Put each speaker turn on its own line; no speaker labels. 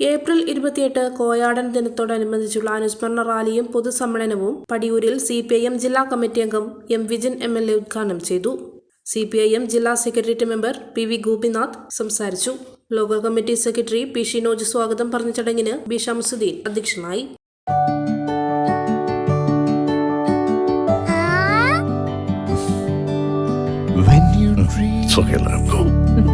April ഇരുപത്തിയെട്ട് കോയാടൻ ദിനത്തോടനുബന്ധിച്ചുള്ള അനുസ്മരണ റാലിയും പൊതുസമ്മേളനവും പടിയൂരിൽ സി പി ഐ എം ജില്ലാ കമ്മിറ്റി അംഗം M Vijin M L A ഉദ്ഘാടനം ചെയ്തു. സി പി ഐ എം ജില്ലാ secretariat member P V Gopinath സംസാരിച്ചു. Local committee secretary P Shinoj സ്വാഗതം പറഞ്ഞ ചടങ്ങിന് ബി ഷംസുദ്ദീൻ അധ്യക്ഷനായി.
When you dream